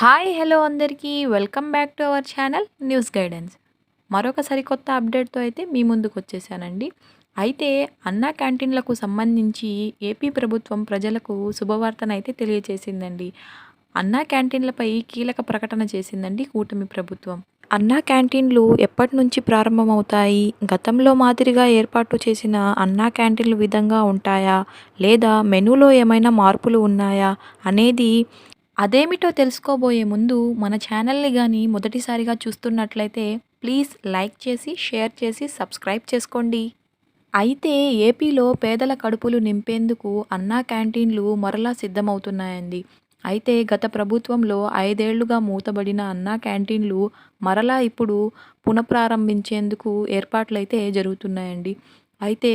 Hi hello అందరికీ. Welcome back to our channel news guidance. మరొక సరికొత్త అప్డేట్తో అయితే మీ ముందుకు వచ్చేసానండి. అయితే అన్నా క్యాంటీన్లకు సంబంధించి ఏపీ ప్రభుత్వం ప్రజలకు శుభవార్తనైతే తెలియజేసిందండి అన్నా క్యాంటీన్లపై కీలక ప్రకటన చేసిందండి కూటమి ప్రభుత్వం. అన్నా క్యాంటీన్లు ఎప్పటి నుంచి ప్రారంభమవుతాయి? గతంలో మాదిరిగా ఏర్పాటు చేసిన అన్నా క్యాంటీన్లు విధంగా ఉంటాయా? లేదా మెనూలో ఏమైనా మార్పులు ఉన్నాయా? అనేది అదేమిటో తెలుసుకోబోయే ముందు మన ఛానల్ని కానీ మొదటిసారిగా చూస్తున్నట్లయితే ప్లీజ్ లైక్ చేసి షేర్ చేసి సబ్స్క్రైబ్ చేసుకోండి. అయితే ఏపీలో పేదల కడుపులు నింపేందుకు అన్నా క్యాంటీన్లు మరలా సిద్ధమవుతున్నాయండి. అయితే గత ప్రభుత్వంలో ఐదేళ్ళుగా మూతబడిన అన్నా క్యాంటీన్లు మరలా ఇప్పుడు పునఃప్రారంభించేందుకు ఏర్పాట్లయితే జరుగుతున్నాయండి. అయితే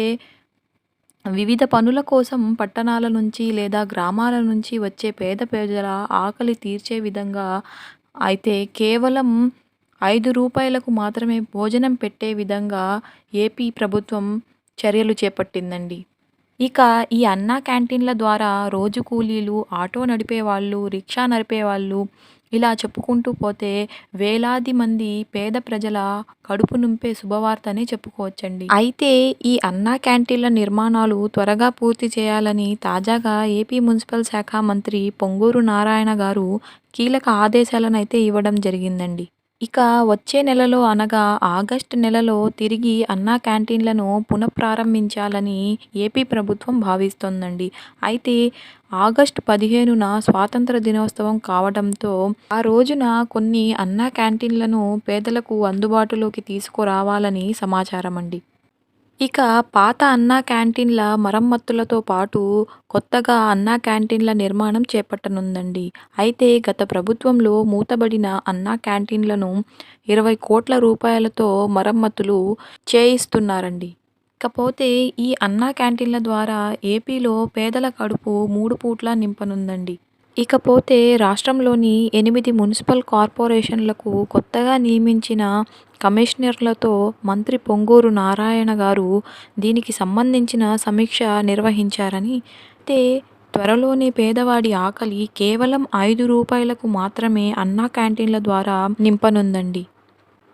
వివిధ పనుల కోసం పట్టణాల నుంచి లేదా గ్రామాల నుంచి వచ్చే పేద ప్రజల ఆకలి తీర్చే విధంగా అయితే కేవలం ఐదు రూపాయలకు మాత్రమే భోజనం పెట్టే విధంగా ఏపీ ప్రభుత్వం చర్యలు చేపట్టిందండి. ఇక ఈ అన్నా క్యాంటీన్ల ద్వారా రోజు కూలీలు ఆటో నడిపే వాళ్ళు రిక్షా నడిపే వాళ్ళు ఇలా చెప్పుకుంటూ పోతే వేలాది మంది పేద ప్రజల కడుపు నింపే శుభవార్తనే చెప్పుకోవచ్చండి. అయితే ఈ అన్నా క్యాంటీన్ల నిర్మాణాలు త్వరగా పూర్తి చేయాలని తాజాగా ఏపీ మున్సిపల్ శాఖ మంత్రి పొంగూరు నారాయణ గారు కీలక ఆదేశాలను అయితే ఇవ్వడం జరిగిందండి. ఇక వచ్చే నెలలో అనగా ఆగస్టు నెలలో తిరిగి అన్నా క్యాంటీన్లను పునఃప్రారంభించాలని ఏపీ ప్రభుత్వం భావిస్తోందండి. అయితే ఆగస్టు పదిహేనున స్వాతంత్ర దినోత్సవం కావడంతో ఆ రోజున కొన్ని అన్నా క్యాంటీన్లను పేదలకు అందుబాటులోకి తీసుకురావాలని సమాచారం అండి ఇక పాత అన్నా క్యాంటీన్ల మరమ్మతులతో పాటు కొత్తగా అన్నా క్యాంటీన్ల నిర్మాణం చేపట్టనుందండి. అయితే గత ప్రభుత్వంలో మూతబడిన అన్నా క్యాంటీన్లను ఇరవై కోట్ల రూపాయలతో మరమ్మతులు చేయిస్తున్నారండి. ఇకపోతే ఈ అన్నా క్యాంటీన్ల ద్వారా ఏపీలో పేదల కడుపు మూడు పూట్ల నింపనుందండి. ఇకపోతే రాష్ట్రంలోని ఎనిమిది మున్సిపల్ కార్పొరేషన్లకు కొత్తగా నియమించిన కమిషనర్లతో మంత్రి పొంగూరు నారాయణ గారు దీనికి సంబంధించిన సమీక్ష నిర్వహించారని అయితే త్వరలోనే పేదవాడి ఆకలి కేవలం ఐదు రూపాయలకు మాత్రమే అన్నా క్యాంటీన్ల ద్వారా నింపనుందండి.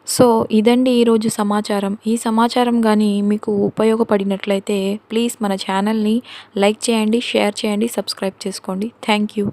సో ఇదండి ఈరోజు సమాచారం. ఈ సమాచారం కానీ మీకు ఉపయోగపడినట్లయితే ప్లీజ్ మన ఛానల్ని లైక్ చేయండి షేర్ చేయండి సబ్స్క్రైబ్ చేసుకోండి. Thank you.